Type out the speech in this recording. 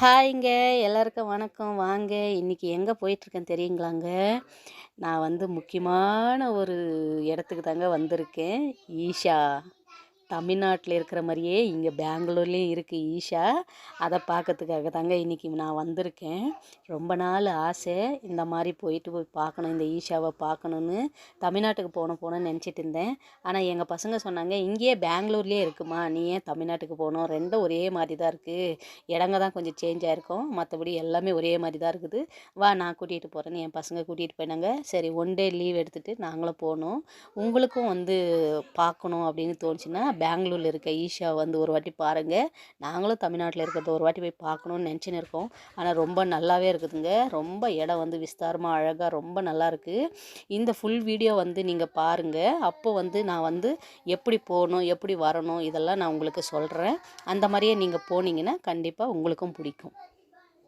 ஹாய்ங்க. எல்லாருக்கும் வணக்கம். வாங்க. இன்றைக்கி எங்கே போயிட்டுருக்கேன் தெரியுங்களாங்க? நான் வந்து முக்கியமான ஒரு இடத்துக்கு தாங்க வந்திருக்கேன். ஈஷா. தமிழ்நாட்டில் இருக்கிற மாதிரியே இங்கே பெங்களூர்லேயும் இருக்குது ஈஷா. அதை பார்க்கறதுக்காக தாங்க இன்றைக்கி நான் வந்திருக்கேன். ரொம்ப நாள் ஆசை இந்த மாதிரி போயிட்டு போய் பார்க்கணும் இந்த ஈஷாவை பார்க்கணுன்னு தமிழ்நாட்டுக்கு போகணும் போகணுன்னு நினச்சிட்டு இருந்தேன். ஆனால் எங்கள் பசங்க சொன்னாங்க இங்கேயே பெங்களூர்லேயே இருக்குமா? நீ ஏன் தமிழ்நாட்டுக்கு போகணும்? ரெண்டும் ஒரே மாதிரி தான் இருக்குது இடங்க தான் கொஞ்சம் சேஞ்ச் ஆகிருக்கும் மற்றபடி எல்லாமே ஒரே மாதிரி தான் இருக்குது. வா நான் கூட்டிகிட்டு போகிறேன்னு என் பசங்க கூட்டிகிட்டு போயினாங்க சரி ஒன் டே லீவ் எடுத்துகிட்டு நாங்களும் போனோம் உங்களுக்கும் வந்து பார்க்கணும் அப்படின்னு தோணுச்சுன்னா பெங்களூரில் இருக்க ஈஷா வந்து ஒரு வாட்டி பாருங்கள் நாங்களும் தமிழ்நாட்டில் இருக்கிறத ஒரு வாட்டி போய் பார்க்கணுன்னு நினச்சின்னு இருக்கோம். ஆனால் ரொம்ப நல்லாவே இருக்குதுங்க. ரொம்ப இடம் வந்து விஸ்தாரமாக அழகாக ரொம்ப நல்லா இருக்குது இந்த ஃபுல் வீடியோ வந்து நீங்கள் பாருங்கள் அப்போ வந்து நான் வந்து எப்படி போகணும் எப்படி வரணும் இதெல்லாம் நான் உங்களுக்கு சொல்கிறேன் அந்த மாதிரியே நீங்கள் போனீங்கன்னா கண்டிப்பாக உங்களுக்கும் பிடிக்கும்.